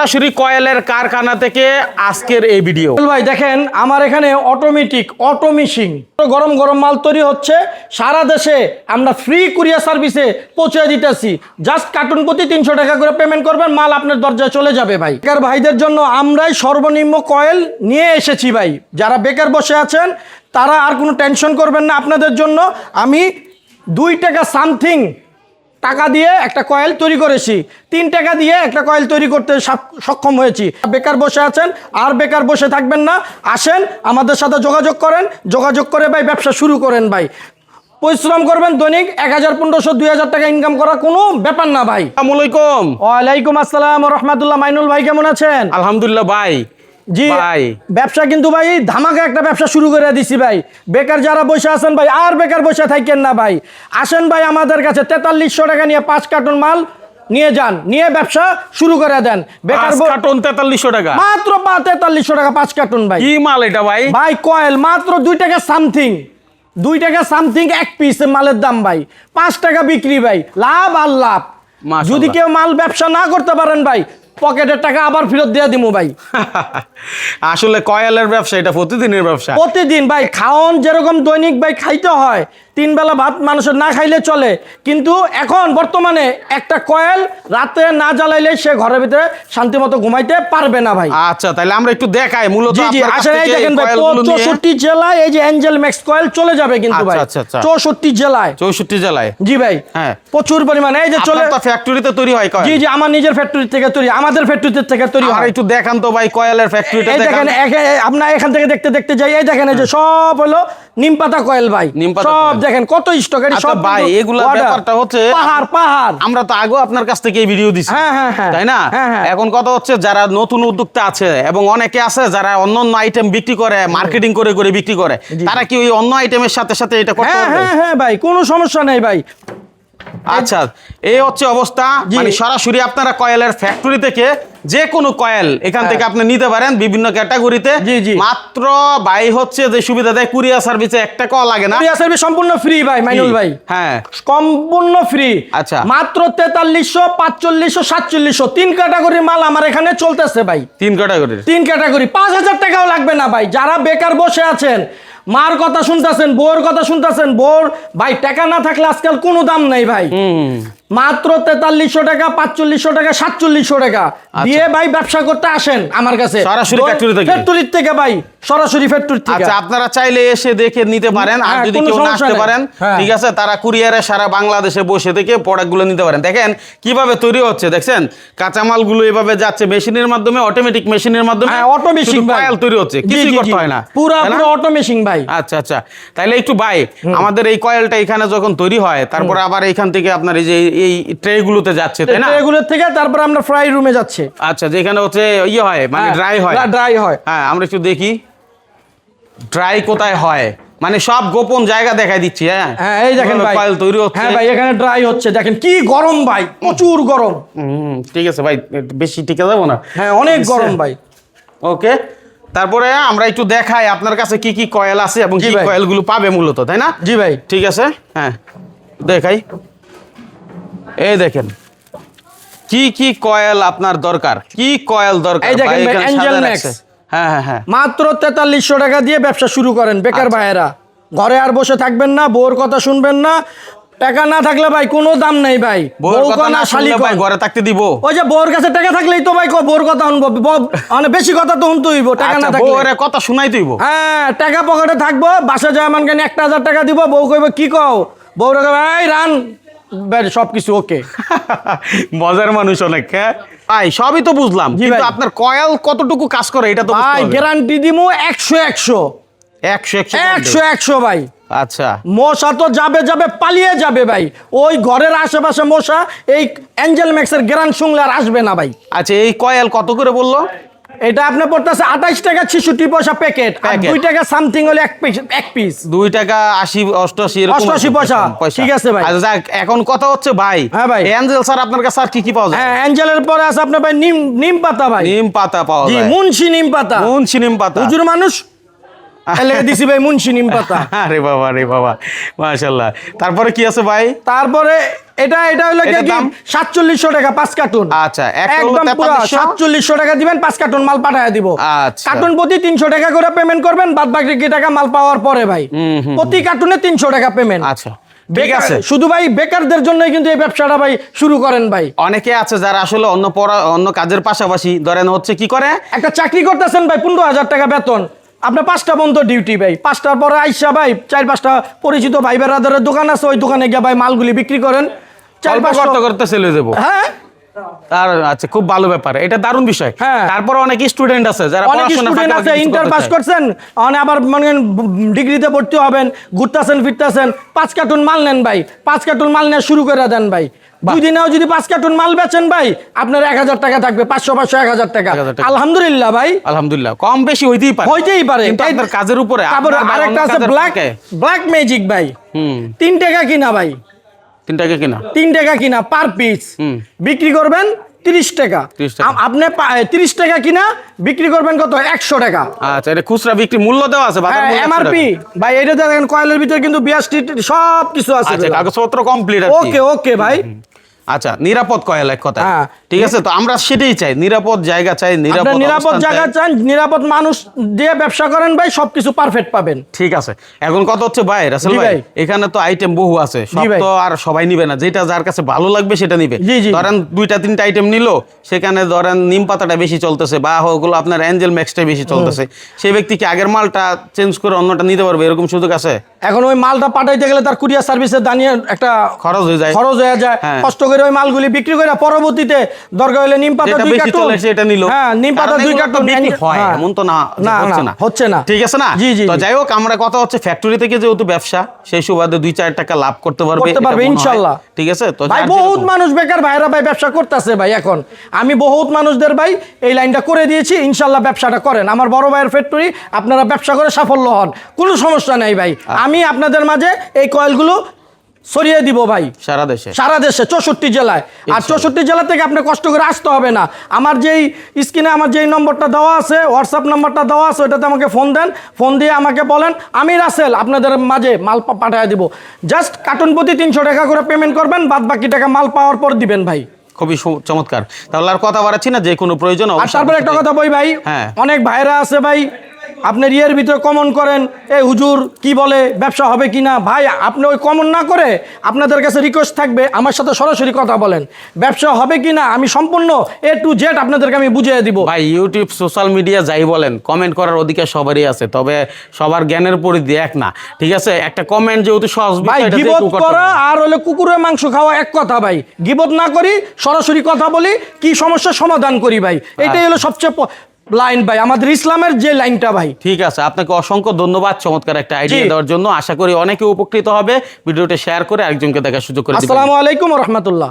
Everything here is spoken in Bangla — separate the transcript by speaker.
Speaker 1: সরাসরি কয়েলের কারখানা থেকে আজকের এই ভিডিও।
Speaker 2: ভাই, দেখেন, আমার এখানে অটোমেটিক অটো মিশিং গরম গরম মাল তৈরি হচ্ছে। সারা দেশে আমরা ফ্রি কুরিয়ার সার্ভিসে পৌঁছে দিতেছি। জাস্ট কার্টুন প্রতি তিনশো টাকা করে পেমেন্ট করবেন, মাল আপনার দরজায় চলে যাবে ভাই। বেকার ভাইদের জন্য আমরাই সর্বনিম্ন কয়েল নিয়ে এসেছি ভাই। যারা বেকার বসে আছেন, তারা আর কোনো টেনশন করবেন না। আপনাদের জন্য আমি দুই টাকা সামথিং টাকা দিয়ে একটা কয়েল তৈরি করেছি। তিন টাকা দিয়ে একটা কয়েল তৈরি করতে সক্ষম হয়েছি। বেকার বসে আছেন আর বেকার বসে থাকবেন না। আসেন আমাদের সাথে যোগাযোগ করেন। যোগাযোগ করে ভাই ব্যবসা শুরু করেন ভাই। পরিশ্রম করবেন দৈনিক এক হাজার পনেরোশো দুই হাজার টাকা ইনকাম করা কোনো ব্যাপার না ভাই।
Speaker 1: আসসালামু আলাইকুম।
Speaker 2: ওয়ালাইকুম আসসালাম রহমতুল্লাহ। মাইনুল ভাই কেমন আছেন?
Speaker 1: আলহামদুলিল্লাহ ভাই।
Speaker 2: জি
Speaker 1: ভাই।
Speaker 2: ব্যবসা কিন্তু ভাই ধামাকা একটা ব্যবসা শুরু করে দিছি ভাই। বেকার যারা বসে আছেন ভাই আর বেকার বসে থাকেন না ভাই। আসেন ভাই আমাদের কাছে তেতাল্লিশশো টাকা নিয়ে পাঁচ কার্টন মাল নিয়ে যান নিয়ে ব্যবসা শুরু করে দেন। বেকার
Speaker 1: কার্টন তেতাল্লিশশো টাকা।
Speaker 2: মাত্র তেতাল্লিশশো টাকা পাঁচ কার্টন ভাই।
Speaker 1: কি মাল এটা ভাই?
Speaker 2: ভাই কয়েল মাত্র দুই টাকা সামথিং। দুই টাকা সামথিং এক পিস মালের দাম ভাই। পাঁচ টাকা বিক্রি ভাই। লাভ আর লাভ। যদি কেউ মাল ব্যবসা না করতে পারেন ভাই পকেটের টাকা আবার ফেরত দিয়ে দিমু ভাই।
Speaker 1: আসলে কয়েলের ব্যবসা এটা প্রতিদিনের ব্যবসা।
Speaker 2: প্রতিদিন ভাই খাওন যেরকম দৈনিক ভাই খাইতে হয়। তিন বেলা ভাত মানুষের না খাইলে চলে। কিন্তু এখন বর্তমানে একটা কয়েল রাতে না জ্বালাইলে সে ঘরের ভিতরে শান্তি মতো ঘুমাইতে পারবে না ভাই।
Speaker 1: আচ্ছা তাহলে আমরা একটু দেখাই। মূলত
Speaker 2: দেখেন ভাই চৌষট্টি জেলায় এই যে অ্যাঞ্জেল ম্যাক্স কয়েল চলে যাবে কিন্তু ভাই।
Speaker 1: আচ্ছা, আচ্ছা, আচ্ছা।
Speaker 2: চৌষট্টি জেলায়।
Speaker 1: চৌষট্টি জেলায়?
Speaker 2: জি ভাই
Speaker 1: হ্যাঁ।
Speaker 2: প্রচুর পরিমাণে। এই যে চলে
Speaker 1: ফ্যাক্টরিতে তৈরি হয়
Speaker 2: জি জি আমার নিজের ফ্যাক্টরি থেকে তৈরি আমাদের ফ্যাক্টরি থেকে তৈরি হয়।
Speaker 1: একটু দেখান তো ভাই কয়েলের ফ্যাক্টরিটা
Speaker 2: এই
Speaker 1: দেখেন।
Speaker 2: আপনার এখান থেকে দেখতে দেখতে যাই এই দেখেন এই যে সব হলো নিম পাতা কয়েল ভাই। সব দেখেন কত স্টক এটি
Speaker 1: আচ্ছা
Speaker 2: সব
Speaker 1: ভাই,
Speaker 2: কিন্তু
Speaker 1: ব্যাপারটা হচ্ছে-
Speaker 2: পাহাড় পাহাড়।
Speaker 1: আমরা তো আগেও আপনার কাছ থেকে এই ভিডিও দিছি।
Speaker 2: হ্যাঁ, হ্যাঁ, হ্যাঁ।
Speaker 1: তাই না?
Speaker 2: হ্যাঁ, হ্যাঁ।
Speaker 1: এখন কথা হচ্ছে যারা নতুন উদ্যোক্তা আছে এবং অনেকে আছে যারা অন্য অন্য আইটেম বিক্রি করে মার্কেটিং করে করে বিক্রি করে তারা কি ওই অন্য আইটেমের সাথে সাথে এটা করতে পারবে?
Speaker 2: হ্যাঁ হ্যাঁ ভাই কোনো সমস্যা নেই ভাই।
Speaker 1: আচ্ছা এই হচ্ছে অবস্থা। মানে সরাসরি আপনারা কয়েলের ফ্যাক্টরি থেকে যে কোনো কয়েল এখান থেকে আপনি নিতে পারেন বিভিন্ন ক্যাটাগরিতে।
Speaker 2: হ্যাঁ।
Speaker 1: মাত্র ভাই হচ্ছে যে সুবিধা দেয় কুরিয়ার সার্ভিসে একটা কল লাগে না।
Speaker 2: কুরিয়ার সার্ভিস সম্পূর্ণ ফ্রি ভাই মাইনুল ভাই।
Speaker 1: হ্যাঁ।
Speaker 2: সম্পূর্ণ ফ্রি
Speaker 1: আচ্ছা।
Speaker 2: মাত্র তেতাল্লিশশো পাঁচচল্লিশশো সাতচল্লিশশো। তিন ক্যাটাগরির মাল আমার এখানে চলতেছে ভাই।
Speaker 1: তিন ক্যাটাগরি
Speaker 2: তিন ক্যাটাগরি পাঁচ হাজার টাকাও লাগবে না ভাই। যারা বেকার বসে আছেন মার কথা শুনতেছেন বোর কথা শুনতেছেন বোর ভাই, টাকা না থাকলে আজকাল কোনো দাম নাই ভাই। মাত্র তেতাল্লিশশো টাকা পাঁচচল্লিশশো টাকা সাতচল্লিশশো টাকা। দিয়ে ভাই ব্যবসা করতে আসেন আমার কাছে।
Speaker 1: আচ্ছা। সরাসরি factory থেকে?
Speaker 2: ফ্যাক্টরির থেকে ভাই সরাসরি ফ্যাক্টরি থেকে।
Speaker 1: আচ্ছা আপনারা চাইলে এসে দেখে নিতে পারেন আর
Speaker 2: হ্যাঁ,
Speaker 1: যদি কেউ না আসতে পারেন
Speaker 2: হ্যাঁ।
Speaker 1: ঠিক আছে তারা কুরিয়ারে সারা বাংলাদেশে বসে থেকে প্রোডাক্টগুলো নিতে পারেন। দেখেন কীভাবে তৈরি হচ্ছে দেখছেন? কাঁচামালগুলো এভাবে যাচ্ছে মেশিনের মাধ্যমে অটোমেটিক মেশিনের মাধ্যমে
Speaker 2: অটো মেশিন
Speaker 1: কয়েল তৈরি হচ্ছে
Speaker 2: জি,
Speaker 1: করতে হয় না।
Speaker 2: পুরা? পুরো অটো মেশিন ভাই।
Speaker 1: আচ্ছা আচ্ছা। তাইলে একটু ভাই আমাদের এই কয়েলটা এখানে যখন তৈরি হয় তারপরে আবার এইখান থেকে আপনার এই যে এই ট্রেগুলোতে যাচ্ছে তাই না?
Speaker 2: এগুলোর থেকে তারপরে আমরা ফ্রাই রুমে যাচ্ছে।
Speaker 1: আচ্ছা যেখানে হচ্ছে ইয়ে হয় মানে ড্রাই হয়।
Speaker 2: ড্রাই হয়।
Speaker 1: হ্যাঁ আমরা একটু দেখি। ড্রাই কোথায় হয়? মানে সব গোপন জায়গা দেখাই দিচ্ছি হ্যাঁ?
Speaker 2: হ্যাঁ এই দেখেন ভাই।
Speaker 1: কয়েল তৈরি হচ্ছে।
Speaker 2: হ্যাঁ ভাই এখানে ড্রাই হচ্ছে। দেখেন কি গরম ভাই প্রচুর গরম।
Speaker 1: হুম, ঠিক আছে ভাই বেশি টিকে যাব না।
Speaker 2: হ্যাঁ অনেক গরম ভাই।
Speaker 1: ওকে তারপরে আমরা একটু দেখাই আপনার কাছে কি কি কয়েল আছে এবং কি কয়েলগুলো পাবে মূলত তাই না?
Speaker 2: জি ভাই।
Speaker 1: ঠিক আছে হ্যাঁ দেখাই। এই দেখেন। কি কি কয়েল আপনার দরকার? কি কয়েল দরকার?
Speaker 2: এই দেখেন।
Speaker 1: হ্যাঁ হ্যাঁ হ্যাঁ।
Speaker 2: মাত্র তেতাল্লিশশো টাকা দিয়ে ব্যবসা শুরু করেন বেকার
Speaker 1: আচ্ছা।
Speaker 2: ভাইয়েরা। ঘরে আর বসে থাকবেন না বউর কথা শুনবেন না। টাকা না থাকলে ভাই কোনো দাম নেই ভাই।
Speaker 1: বউয়ের কথা না
Speaker 2: শালি
Speaker 1: ভাই ঘরে থাকতে দিব।
Speaker 2: ওই যে বউর কাছে টাকা থাকলেই তো ভাই কো বউর কথা শুনব। মানে বেশি কথা তো শুনতে হইব টাকা না
Speaker 1: আচ্ছা
Speaker 2: থাকলে।
Speaker 1: বউয়ের কথা শুনাই তুইব
Speaker 2: হ্যাঁ টাকা পকেটে থাকব বাসা যায় এমন কেন একটা হাজার টাকা দিব বউ কইব কি কও? বউ রে ভাই রান। সব কিছু ওকে
Speaker 1: মজার মানুষ অনেক হ্যাঁ? ভাই সবই তো বুঝলাম কিন্তু। আপনার কয়েল কতটুকু কাজ করে এটা তো
Speaker 2: ভাই গ্যারান্টি দিমু একশো একশো।
Speaker 1: একশো একশো
Speaker 2: একশো একশো ভাই।
Speaker 1: আচ্ছা।
Speaker 2: মশা তো যাবে যাবে পালিয়ে যাবে ভাই। ওই ঘরের আশেপাশে মশা এই অ্যাঞ্জেল ম্যাক্সের গ্যারান্ট শুনলে আর আসবে না ভাই।
Speaker 1: আচ্ছা এই কয়েল কত করে বলল?
Speaker 2: এটা আপনার পড়তেছে আঠাইশ টাকা ছিষট্টি পয়সা প্যাকেট। দুই টাকা সামথিং হলে এক পিস এক পিস
Speaker 1: দুই টাকা আশি অষ্টআশি এরকম
Speaker 2: অষ্টআশি পয়সা। ঠিক আছে ভাই।
Speaker 1: আচ্ছা যাক, এখন কথা হচ্ছে ভাই।
Speaker 2: হ্যাঁ ভাই।
Speaker 1: অ্যাঞ্জেল স্যার আপনার কাছে আর কি কি পাওয়া যায়?
Speaker 2: হ্যাঁ অ্যাঞ্জেলের পরে আছে আপনার ভাই নিম নিম পাতা ভাই।
Speaker 1: নিম পাতা পাওয়া
Speaker 2: জি
Speaker 1: যায়।
Speaker 2: মুন্সি নিম পাতা।
Speaker 1: মুন্সি নিম পাতা।
Speaker 2: হুজুর মানুষ? দিছি ভাই মুন্সি নিম পাতা।
Speaker 1: আরে বাবা রে বাবা। মাশাল্লাহ তারপরে কি আছে ভাই?
Speaker 2: তারপরে এটা এটা হলো কি
Speaker 1: দাম?
Speaker 2: সাতচল্লিশশো টাকা পাঁচ কার্টুন।
Speaker 1: আচ্ছা,
Speaker 2: একদম পুরো
Speaker 1: 4300
Speaker 2: সাতচল্লিশশো টাকা দিবেন পাঁচ কার্টুন মাল পাঠায় দিব।
Speaker 1: আচ্ছা।
Speaker 2: কার্টুন প্রতি তিনশো টাকা করে পেমেন্ট করবেন বাদ বাকি টাকা মাল পাওয়ার পরে ভাই। প্রতি কার্টুনে টাকা পেমেন্ট
Speaker 1: আচ্ছা ঠিক আছে।
Speaker 2: শুধু ভাই বেকারদের জন্যই কিন্তু এই ব্যবসাটা ভাই শুরু করেন ভাই।
Speaker 1: অনেকে আছে যারা আসলে অন্য পড়া অন্য কাজের পাশাপাশি ধরেন হচ্ছে কি করে?
Speaker 2: একটা চাকরি করতেছেন ভাই পনেরো হাজার টাকা বেতন। আপনার পাঁচটা বন্ধ ডিউটি ভাই। পাঁচটার পরে আইসা ভাই চার পাঁচটা পরিচিত ভাই বেড়াদারের দোকান আছে ওই দোকানে গিয়ে ভাই মালগুলি বিক্রি করেন।
Speaker 1: অল্প করতে করতে চলে যাব
Speaker 2: হ্যাঁ।
Speaker 1: আর আচ্ছা খুব ভালো ব্যাপার। এটা দারুণ বিষয়।
Speaker 2: হ্যাঁ।
Speaker 1: তারপর অনেক স্টুডেন্ট আছে যারা
Speaker 2: অনেক স্টুডেন্ট আছে ইন্টার পাস করছেন অনে আবার মনে ডিগ্রিতে ভর্তি হবেন ঘুরতেছেন ফিরতেছেন পাঁচ কার্টুন মাল নেন ভাই পাঁচ কার্টুন মাল নেওয়া শুরু করে দেন ভাই। দুই দিনেও যদি পাঁচ কার্টুন মাল বেচেন ভাই আপনার এক হাজার টাকা থাকবে পাঁচশো পাঁচশো এক হাজার টাকা।
Speaker 1: 1000 টাকা।
Speaker 2: আলহামদুলিল্লাহ ভাই।
Speaker 1: আলহামদুলিল্লাহ। কম বেশি হইতেই পারে।
Speaker 2: হইতেই পারে।
Speaker 1: কাজের উপরে
Speaker 2: তারপরে আরেকটা আছে ব্ল্যাক ব্ল্যাক ম্যাজিক ভাই।
Speaker 1: হুম।
Speaker 2: তিন টাকা কিনা ভাই।
Speaker 1: তিন টাকা কিনা?
Speaker 2: তিন টাকা কিনা পার পিস বিক্রি করবেন তিরিশ টাকা।
Speaker 1: 30 টাকা।
Speaker 2: আপ- আপনি তিরিশ টাকা কিনা বিক্রি করবেন কত? একশো টাকা।
Speaker 1: আচ্ছা এটা খুচরা বিক্রি মূল্য দেওয়া আছে 100
Speaker 2: এমআরপি ভাই এটা দেখেন কয়েলের ভিতরে কিন্তু বিয়াস সব কিছু আছে
Speaker 1: আচ্ছা কাগজপত্র কমপ্লিট
Speaker 2: ওকে ওকে ভাই।
Speaker 1: আচ্ছা নিরাপদ কয়েল এক কথা
Speaker 2: হ্যাঁ।
Speaker 1: ঠিক আছে? তো আমরা সেটাই চাই নিরাপদ জায়গা চাই নিরাপদ
Speaker 2: নিরাপদ জায়গা চান নিরাপদ মানুষ দিয়ে ব্যবসা করেন ভাই সবকিছু পারফেক্ট পাবেন।
Speaker 1: ঠিক আছে। এখন কত হচ্ছে ভাই রাসেল ভাই। এখানে তো আইটেম বহু আছে। সব তো আর সবাই নিবে না। যেটা যার কাছে ভালো লাগবে সেটা নিবে। ধরেন দুইটা তিনটা আইটেম নিলো সেখানে ধরেন নিম পাতাটা বেশি চলতেছে বা ওগুলো আপনার অ্যাঞ্জেল ম্যাক্সটা বেশি চলতেছে। সেই ব্যক্তি কি আগের মালটা চেঞ্জ করে অন্যটা নিতে পারবে? এরকম সুযোগ আছে?
Speaker 2: এখন ওই মালটা পাঠাইতে গেলে তার কুরিয়ার সার্ভিসে দাঁড়িয়ে একটা
Speaker 1: খরচ হয়ে যায়।
Speaker 2: খরচ হয়ে যায়
Speaker 1: হ্যাঁ।
Speaker 2: কষ্ট করে ওই মালগুলি বিক্রি করে পরবর্তীতে দরকার হলে নিম পাতা দুই কার্টুন।
Speaker 1: চলে সেটা নিল।
Speaker 2: হ্যাঁ নিম পাতা দুই কার্টুন।
Speaker 1: বিক্রি হয়
Speaker 2: হ্যাঁ।
Speaker 1: এমন তো না
Speaker 2: না,
Speaker 1: হচ্ছে
Speaker 2: না, হচ্ছে না।
Speaker 1: ঠিক আছে না?
Speaker 2: জি, জি,
Speaker 1: তো যাই হোক আমরা কথা হচ্ছে ফ্যাক্টরি থেকে যেহেতু ব্যবসা সেই সুবাদে দুই চার টাকা লাভ করতে পারবে
Speaker 2: করতে পারবে। ইনশাল্লাহ।
Speaker 1: ঠিক আছে? তো
Speaker 2: ভাই বহুত মানুষ বেকার ভাইরা ভাই ব্যবসা করতেছে ভাই এখন। আমি বহুত মানুষদের ভাই এই লাইনটা করে দিয়েছি ইনশাল্লাহ ব্যবসাটা করেন। আমার বড় ভাইয়ের ফ্যাক্টরি আপনারা ব্যবসা করে সাফল্য হন। কোনো সমস্যা নাই ভাই। আমি আপনাদের মাঝে এই কয়েলগুলো সরিয়ে দিব ভাই।
Speaker 1: সারা দেশে?
Speaker 2: সারা দেশে চৌষট্টি জেলায়। আর চৌষট্টি জেলা থেকে আপনি কষ্ট করে আসতে হবে না। আমার যেই স্ক্রিনে আমার যেই নম্বরটা দেওয়া আছে হোয়াটসঅ্যাপ নাম্বারটা দেওয়া আছে ওটাতে আমাকে ফোন দেন। ফোন দিয়ে আমাকে বলেন আমি রাসেল আপনাদের মাঝে মাল পাঠিয়ে দিব। জাস্ট কার্টুন প্রতি তিনশো টাকা করে পেমেন্ট করবেন বাদ বাকি টাকা মাল পাওয়ার পর দিবেন ভাই।
Speaker 1: খুবই চমৎকার। তাহলে আর কথা বাড়াচ্ছি না যে কোনো প্রয়োজন
Speaker 2: আর তারপরে একটা কথা বই ভাই
Speaker 1: হ্যাঁ।
Speaker 2: অনেক ভাইরা আছে ভাই আপনার ইয়ের ভিতরে কমন করেন এ হুজুর কি বলে ব্যবসা হবে কি না? ভাই আপনি ওই কমন না করে আপনাদের কাছে রিকোয়েস্ট থাকবে আমার সাথে সরাসরি কথা বলেন। ব্যবসা হবে কি না? আমি সম্পূর্ণ এ টু জেড আপনাদেরকে আমি বুঝিয়ে দিব।
Speaker 1: ভাই ইউটিউব সোশ্যাল মিডিয়া যাই বলেন কমেন্ট করার অধিকার সবারই আছে তবে সবার জ্ঞানের পরিধি এক না। ঠিক আছে? একটা কমেন্ট যেহেতু সহজ
Speaker 2: ভাই গিবত করা আর হলে কুকুরের মাংস খাওয়া এক কথা ভাই। গিবত না করি সরাসরি কথা বলি কি সমস্যার সমাধান করি ভাই? এটাই হলো সবচেয়ে লাইন ভাই আমাদের ইসলামের যে লাইনটা ভাই।
Speaker 1: ঠিক আছে আপনাকে অসংখ্য ধন্যবাদ চমৎকার একটা আইডিয়া দেওয়ার জন্য। আশা করি অনেকে উপকৃত হবে। ভিডিওটা শেয়ার করে একজনকে দেখার সুযোগ করে
Speaker 2: আসসালামু আলাইকুম রহমতুল্লাহ।